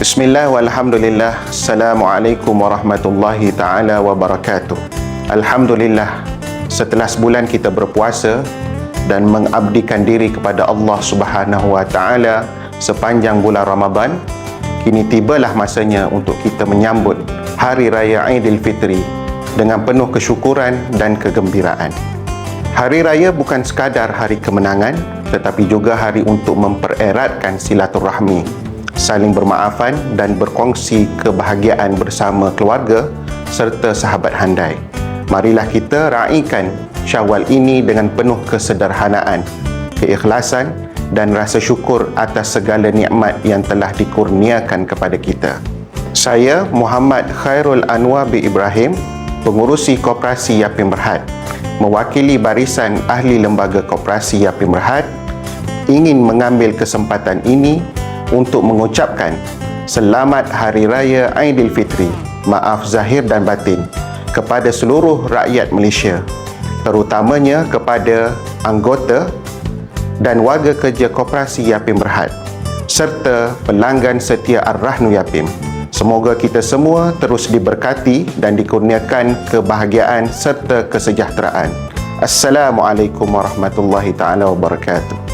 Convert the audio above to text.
Bismillah walhamdulillah. Assalamualaikum warahmatullahi ta'ala wabarakatuh. Alhamdulillah Setelah sebulan kita berpuasa Dan mengabdikan diri kepada Allah subhanahu wa ta'ala Sepanjang bulan Ramadan Kini tibalah masanya untuk kita menyambut Hari Raya Aidilfitri Dengan penuh kesyukuran dan kegembiraan. Hari Raya bukan sekadar hari kemenangan Tetapi juga hari untuk mempereratkan silaturahmi saling bermaafan dan berkongsi kebahagiaan bersama keluarga serta sahabat handai. Marilah kita raikan Syawal ini dengan penuh kesederhanaan, keikhlasan dan rasa syukur atas segala nikmat yang telah dikurniakan kepada kita. Saya Muhammad Khairul Anwar bin Ibrahim, pengurusi Koperasi Yapim Berhad, mewakili barisan ahli lembaga Koperasi Yapim Berhad, ingin mengambil kesempatan ini untuk mengucapkan Selamat Hari Raya Aidilfitri, maaf zahir dan batin kepada seluruh rakyat Malaysia, terutamanya kepada anggota dan warga kerja Koperasi Yapim Berhad serta pelanggan setia Ar-Rahnu Yapim. Semoga kita semua terus diberkati dan dikurniakan kebahagiaan serta kesejahteraan. Assalamualaikum warahmatullahi taala wabarakatuh.